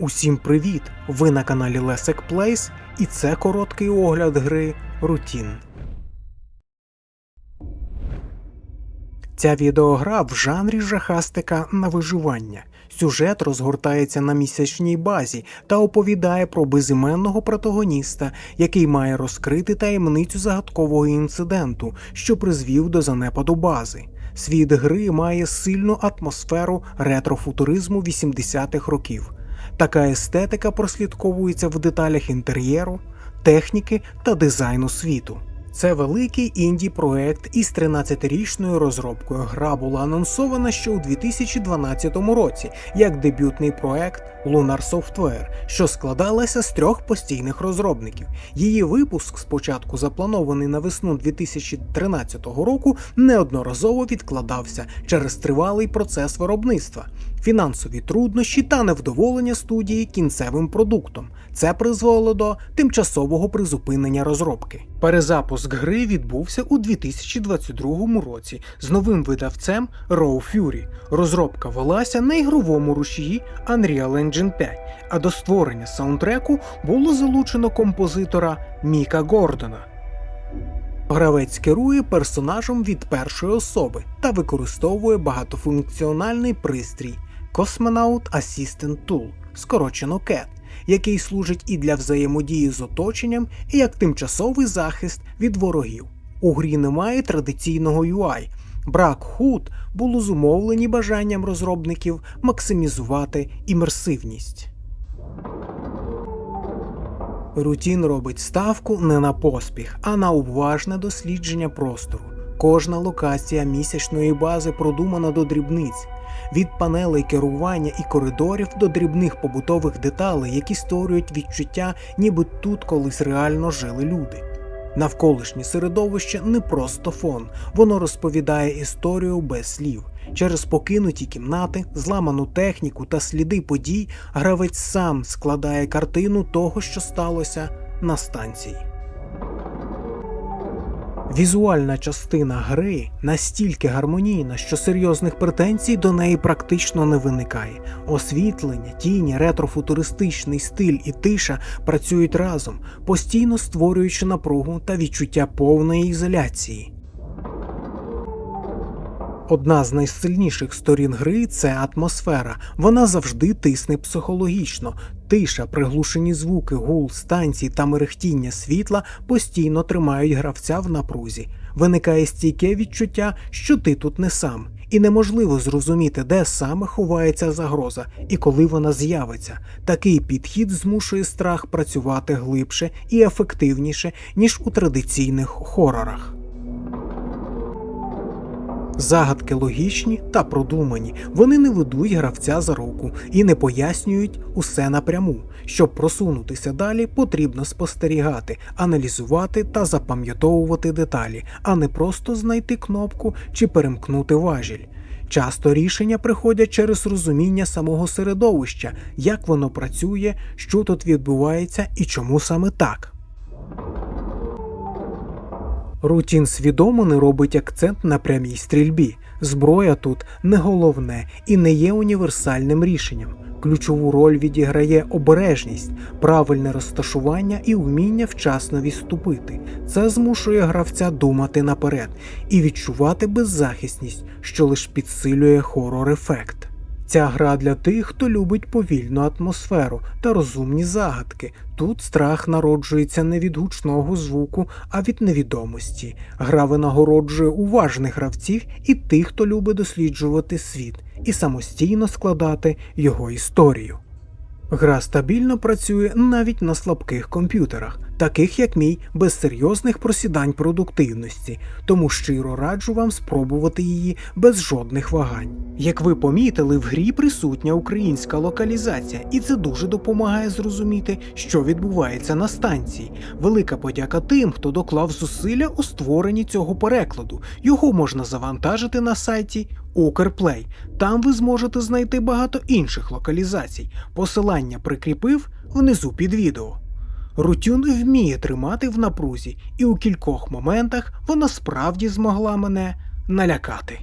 Усім привіт! Ви на каналі Lessek Plays і це короткий огляд гри Routine. Ця відеогра в жанрі жахастика на виживання. Сюжет розгортається на місячній базі та оповідає про безіменного протагоніста, який має розкрити таємницю загадкового інциденту, що призвів до занепаду бази. Світ гри має сильну атмосферу ретрофутуризму 80-х років. Така естетика прослідковується в деталях інтер'єру, техніки та дизайну світу. Це великий інді проект із 13-річною розробкою. Гра була анонсована ще у 2012 році як дебютний проект Lunar Software, що складалася з трьох постійних розробників. Її випуск, спочатку запланований на весну 2013 року, неодноразово відкладався через тривалий процес виробництва, фінансові труднощі та невдоволення студії кінцевим продуктом. Це призвело до тимчасового призупинення розробки. Перезапуск гри відбувся у 2022 році з новим видавцем Raw Fury. Розробка велася на ігровому рушії Unreal Engine 5, а до створення саундтреку було залучено композитора Міка Гордона. Гравець керує персонажем від першої особи та використовує багатофункціональний пристрій Cosmonaut Assistant Tool, скорочено CAT, який служить і для взаємодії з оточенням, і як тимчасовий захист від ворогів. У грі немає традиційного UI. Брак худ було зумовлені бажанням розробників максимізувати імерсивність. Рутін робить ставку не на поспіх, а на уважне дослідження простору. Кожна локація місячної бази продумана до дрібниць, від панелей керування і коридорів до дрібних побутових деталей, які створюють відчуття, ніби тут колись реально жили люди. Навколишнє середовище не просто фон, воно розповідає історію без слів. Через покинуті кімнати, зламану техніку та сліди подій гравець сам складає картину того, що сталося на станції. Візуальна частина гри настільки гармонійна, що серйозних претензій до неї практично не виникає. Освітлення, тіні, ретрофутуристичний стиль і тиша працюють разом, постійно створюючи напругу та відчуття повної ізоляції. Одна з найсильніших сторін гри це атмосфера. Вона завжди тисне психологічно. Тиша, приглушені звуки, гул, станцій та мерехтіння світла постійно тримають гравця в напрузі. Виникає стійке відчуття, що ти тут не сам, і неможливо зрозуміти, де саме ховається загроза і коли вона з'явиться. Такий підхід змушує страх працювати глибше і ефективніше, ніж у традиційних хорорах. Загадки логічні та продумані. Вони не ведуть гравця за руку і не пояснюють усе напряму. Щоб просунутися далі, потрібно спостерігати, аналізувати та запам'ятовувати деталі, а не просто знайти кнопку чи перемкнути важіль. Часто рішення приходять через розуміння самого середовища, як воно працює, що тут відбувається і чому саме так. Рутін свідомо не робить акцент на прямій стрільбі. Зброя тут не головне і не є універсальним рішенням. Ключову роль відіграє обережність, правильне розташування і вміння вчасно відступити. Це змушує гравця думати наперед і відчувати беззахисність, що лише підсилює хорор-ефект. Ця гра для тих, хто любить повільну атмосферу та розумні загадки. Тут страх народжується не від гучного звуку, а від невідомості. Гра винагороджує уважних гравців і тих, хто любить досліджувати світ і самостійно складати його історію. Гра стабільно працює навіть на слабких комп'ютерах, таких як мій, без серйозних просідань продуктивності, тому щиро раджу вам спробувати її без жодних вагань. Як ви помітили, в грі присутня українська локалізація, і це дуже допомагає зрозуміти, що відбувається на станції. Велика подяка тим, хто доклав зусилля у створенні цього перекладу. Його можна завантажити на сайті Укрплей. Там ви зможете знайти багато інших локалізацій. Посилання прикріпив внизу під відео. Рутюн вміє тримати в напрузі, і у кількох моментах вона справді змогла мене налякати.